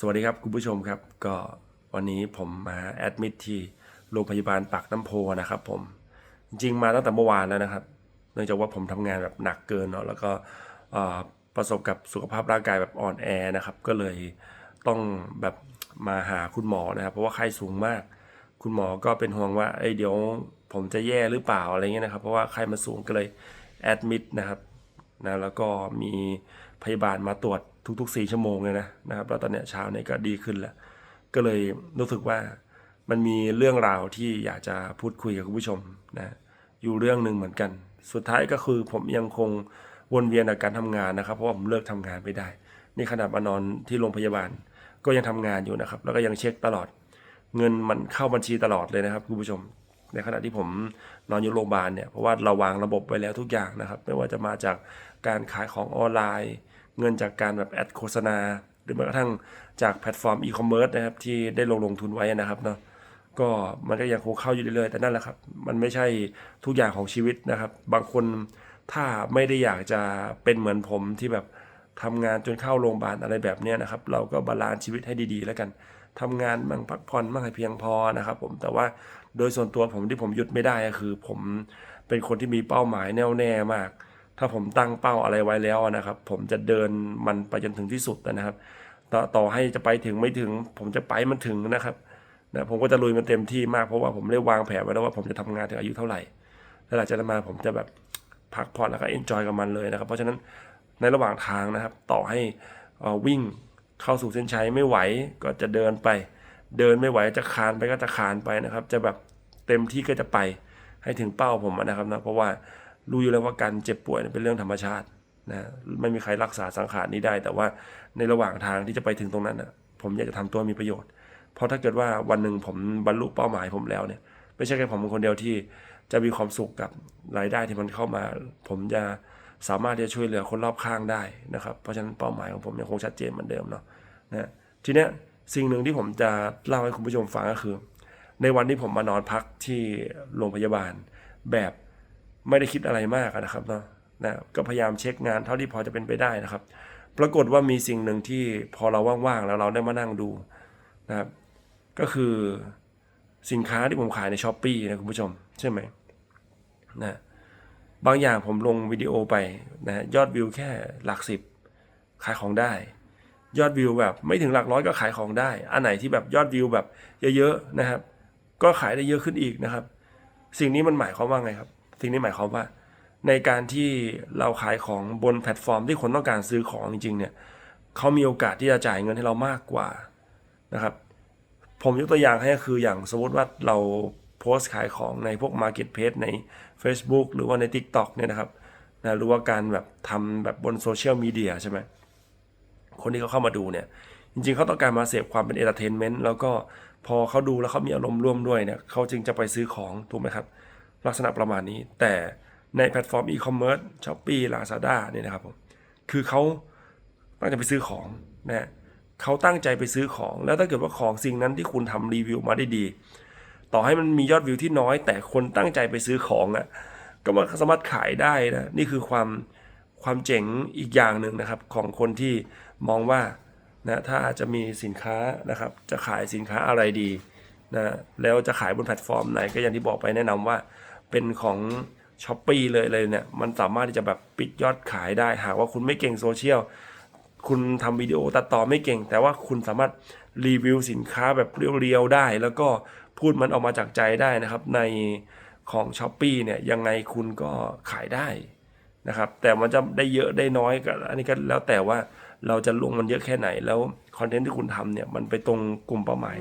สวัสดีครับคุณผู้ชมครับ ก็วันนี้ผมมาแอดมิดที่โรงพยาบาลปากน้ำโพนะครับผมจริงๆมาตั้งแต่เมื่อวานแล้วนะครับ เนื่องจากว่าผมทำงานแบบหนักเกินเนาะแล้วก็ประสบกับสุขภาพร่างกายแบบอ่อนแอนะครับ ก็เลยต้องแบบมาหาคุณหมอนะครับ เพราะว่าไข้สูงมาก คุณหมอก็เป็นห่วงว่าเอ้ยเดี๋ยวผมจะแย่หรือเปล่าอะไรเงี้ยนะครับ เพราะว่าไข้มันสูงก็เลยแอดมิดนะครับนะแล้วก็มีพยาบาลมาตรวจ ทุกๆ4ชั่วโมงเลยนะนะครับแล้วตอนเนี้ยเช้าเนี่ยก็ดีขึ้นแล้ว ก็เลยรู้สึกว่ามันมีเรื่องราวที่อยากจะพูดคุยกับคุณผู้ชมนะอยู่เรื่องหนึ่งเหมือนกัน สุดท้ายก็คือผมยังคงวนเวียนกับการทำงานนะครับ เพราะว่าผมเลิกทำงานไม่ได้ นี่ขนาดมานอนที่โรงพยาบาล ก็ยังทำงานอยู่นะครับ แล้วก็ยังเช็คตลอด เงินมันเข้าบัญชีตลอดเลยนะครับคุณผู้ชม ในขณะที่ผมนอนอยู่โรงพยาบาลเนี่ยเพราะว่าเราวางระบบไว้แล้วทุกอย่างนะครับ ไม่ว่าจะมาจากการขายของออนไลน์ เงินจากการแบบแอดโฆษณา หรือแม้กระทั่งจากแพลตฟอร์มอีคอมเมิร์ซนะครับที่ได้ลงลงทุนไว้นะครับเนาะก็มันก็ยังคงเข้าอยู่เรื่อยๆ แต่นั่นแหละครับ มันไม่ใช่ทุกอย่างของชีวิตนะครับ บางคนถ้าไม่ได้อยากจะเป็นเหมือนผมที่แบบทำงานจนเข้าโรงพยาบาลอะไรแบบนี้นะครับ เราก็บาลานซ์ชีวิตให้ดีๆ แล้วกันทำงานมั่งพักผ่อนมั่งให้เพียงพอนะครับ ผมแต่ว่าโดยส่วนตัวผมที่ผมหยุดไม่ได้ก็คือ ผมเป็นคนที่มีเป้าหมายแน่วแน่มาก ถ้าผมตั้งเป้าอะไรไว้แล้วนะครับ ผมจะเดินมันไปจนถึงที่สุดนะครับ ต่อต่อให้จะไปถึงไม่ถึง ผมจะไปมันถึงนะครับนะผมก็จะลุยมันเต็มที่มากเพราะว่าผมได้วางแผนไว้แล้วว่าผมจะทำงานถึงอายุเท่าไหร่แล้วหลังจากนั้นมาผมจะแบบพักผ่อนแล้วก็เอนจอยกับมันเลยนะครับ เพราะฉะนั้นในระหว่างทางนะครับ ต่อให้วิ่งเข้าสู่เส้นชัยไม่ไหวก็จะเดินไป เดินไม่ไหวจะคานไปก็จะคานไปนะครับ จะแบบเต็มที่ก็จะไปให้ถึงเป้าผมนะครับนะเพราะว่า รู้อยู่แล้วว่าการเจ็บป่วยเป็นเรื่องธรรมชาตินะไม่มีใครรักษาสังขารนี้ได้ แต่ว่าในระหว่างทางที่จะไปถึงตรงนั้นนะผมอยากจะทำตัวมีประโยชน์ เพราะถ้าเกิดว่าวันหนึ่งผมบรรลุเป้าหมายผมแล้วเนี่ยไม่ใช่แค่ผมคนเดียวที่จะมีความสุขกับรายได้ที่มันเข้ามา ผมจะสามารถที่จะช่วยเหลือคนรอบข้างได้นะครับ เพราะฉะนั้นเป้าหมายของผมยังคงชัดเจนเหมือนเดิมเนาะนะทีเนี้ยสิ่งหนึ่งที่ผมจะเล่าให้คุณผู้ชมฟังก็คือ ในวันที่ผมมานอนพักที่โรงพยาบาลแบบ ไม่ได้คิดอะไรมากนะครับเนาะนะก็พยายามเช็คงานเท่าที่พอจะเป็นไปได้นะครับ ปรากฏว่ามีสิ่งหนึ่งที่พอเราว่างๆแล้วเราได้มานั่งดูนะครับก็คือสินค้าที่ผมขายในช้อปปีนะคุณผู้ชม ใช่ไหมนะบางอย่างผมลงวิดีโอไปนะยอดวิวแค่หลักสิบขายของได้ ยอดวิวแบบไม่ถึงหลักร้อยก็ขายของได้ อันไหนที่แบบยอดวิวแบบเยอะๆนะครับ ก็ขายได้เยอะขึ้นอีกนะครับ สิ่งนี้มันหมายความว่าไงครับ สิ่งนี้หมายความว่า ในการที่เราขายของบนแพลตฟอร์มที่คนต้องการซื้อของจริงๆเนี่ยเขามีโอกาสที่จะจ่ายเงินให้เรามากกว่านะครับ ผมยกตัวอย่างให้คืออย่างสมมติว่าเราโพสต์ขายของในพวก Marketplace ใน Facebook หรือว่าใน TikTok เนี่ยนะครับนะหรือว่าการแบบทำแบบบนโซเชียลมีเดียใช่ไหมคนที่เขาเข้ามาดูเนี่ย จริงๆเขาต้องการมาเสพความเป็นเอนเตอร์เทนเมนต์แล้วก็พอเขาดูแล้วเขามีอารมณ์ร่วมด้วยเนี่ยเขาจึงจะไปซื้อของถูกไหมครับ ลักษณะประมาณนี้ แต่ในแพลตฟอร์มอีคอมเมิร์ซช้อปปี้ลาซาด้าเนี่ยนะครับผมคือเขาตั้งใจไปซื้อของนะเขาตั้งใจไปซื้อของ แล้วถ้าเกิดว่าของสิ่งนั้นที่คุณทำรีวิวมาได้ดี ต่อให้มันมียอดวิวที่น้อย แต่คนตั้งใจไปซื้อของอะ่ะก็มาสามารถขายได้นะนี่คือความความเจ๋งอีกอย่างหนึ่งนะครับ ของคนที่มองว่านะถ้าจะมีสินค้านะครับ จะขายสินค้าอะไรดีนะแล้วจะขายบนแพลตฟอร์มไหนก็อย่างที่บอกไปแนะนำว่า เป็นของช้อปปีเลยเลยเนี่ยมันสามารถที่จะแบบปิดยอดขายได้ หากว่าคุณไม่เก่งโซเชียลคุณทำวิดีโอตัดต่อไม่เก่ง แต่ว่าคุณสามารถรีวิวสินค้าแบบเรียวๆได้ แล้วก็พูดมันออกมาจากใจได้นะครับ ในของ s h อ p e e เนี่ยยังไงคุณก็ขายได้นะครับ แต่มันจะได้เยอะได้น้อยก็อันนี้ก็แล้วแต่ว่าเราจะลงมันเยอะแค่ไหน แล้วคอนเทนต์ที่คุณทำเนี่ยมันไปตรงกลุ่มเป้าหมาย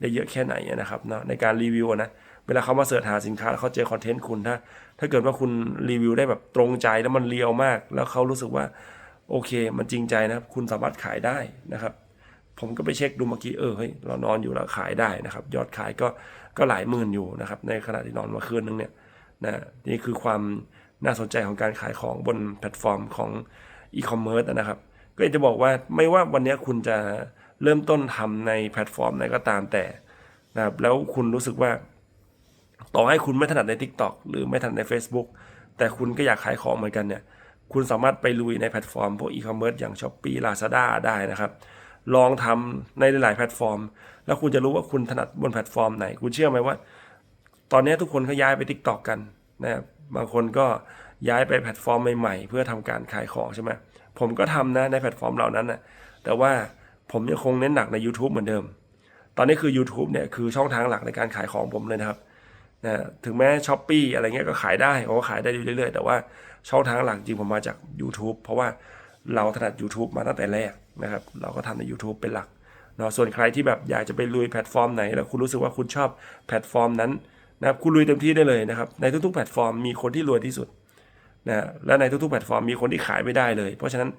ได้เยอะแค่ไหนนะครับเนาะในการรีวิวนะ เวลาเขามาเสิร์ชหาสินค้าแล้วเขาเจอคอนเทนต์คุณถ้าถ้าเกิดว่าคุณรีวิวได้แบบตรงใจแล้วมันเรียวมาก แล้วเขารู้สึกว่าโอเค มันจริงใจนะครับ คุณสามารถขายได้นะครับ ผมก็ไปเช็คดูเมื่อกี้เออเฮ้ยเรานอนอยู่แล้วขายได้นะครับ ยอดขายก็ก็หลายหมื่นอยู่นะครับ ในขณะที่นอนมาคืนนึงเนี่ยนะนี่คือความน่าสนใจของการขายของบนแพลตฟอร์มของอีคอมเมิร์ซนะครับ ก็อยากจะบอกว่าไม่ว่าวันนี้คุณจะเริ่มต้นทำในแพลตฟอร์มไหนก็ตามแต่นะครับแล้วคุณรู้สึกว่า ต่อให้คุณไม่ถนัดใน TikTok หรือไม่ถนัดใน Facebook แต่คุณก็อยากขายของเหมือนกันเนี่ย คุณสามารถไปลุยในแพลตฟอร์มพวกอีคอมเมิร์ซอย่าง s h อ p e e Lazada ได้นะครับ ลองทำในหลายๆแพลตฟอร์ม แล้วคุณจะรู้ว่าคุณถนัดบนแพลตฟอร์มไหน คุณเชื่อไหมว่า ตอนนี้ทุกคนก็ย้ายไป t ิ k t o k กันนะครับบางคนก็ย้ายไปแพลตฟอร์มใหม่ๆ เพื่อทำการขายของใช่ไหมผมก็ทำนะในแพลตฟอร์มเหล่านั้นนะแต่ว่าผมยังคงเน้นหนักใน YouTube เหมือนเดิม ตอนนี้คือ YouTube เนี่ยคือช่องทางหลักในการขายของผมเลยนะครับ นะถึงแม้ช้อปปีอะไรเงี้ยก็ขายได้ผมก็ขายได้อยู่เรื่อยๆ แต่ว่าช่องทางหลักจริงผมมาจาก YouTube เพราะว่าเราถนัด YouTube มาตั้งแต่แรกนะครับเราก็ทำใน YouTube เป็นหลักเนาะส่วนใครที่แบบอยากจะไปลุยแพลตฟอร์มไหน แล้วคุณรู้สึกว่าคุณชอบแพลตฟอร์มนั้นนะครับคุณลุยเต็มที่ได้เลยนะครับในทุกๆแพลตฟอร์มมีคนที่รวยที่สุดนะและในทุกๆแพลตฟอร์มมีคนที่ขายไม่ได้เลย เพราะฉะนั้น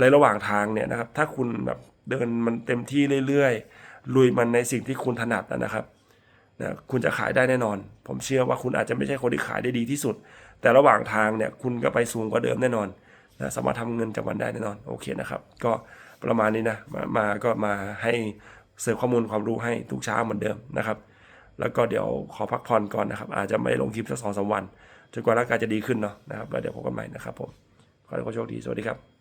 ในระหว่างทางเนี่ยนะครับถ้าคุณแบบเดินมันเต็มที่เรื่อยๆลุยมันในสิ่งที่คุณถนัดนะครับ นะคุณจะขายได้แน่นอน ผมเชื่อว่าคุณอาจจะไม่ใช่คนที่ขายได้ดีที่สุด แต่ระหว่างทางเนี่ยคุณก็ไปสูงกว่าเดิมแน่นอนนะสามารถทำเงินจากมันได้แน่นอนโอเคนะครับ ก็ประมาณนี้นะมามาก็มาให้เสริมข้อมูลความรู้ให้ทุกเช้าเหมือนเดิมนะครับ แล้วก็เดี๋ยวขอพักผ่อนก่อนนะครับ อาจจะไม่ลงคลิปสักสองสามวันจนกว่าร่างกายจะดีขึ้นเนาะนะครับแล้วเดี๋ยวพบกันใหม่นะครับผมขอให้โชคดีสวัสดีครับ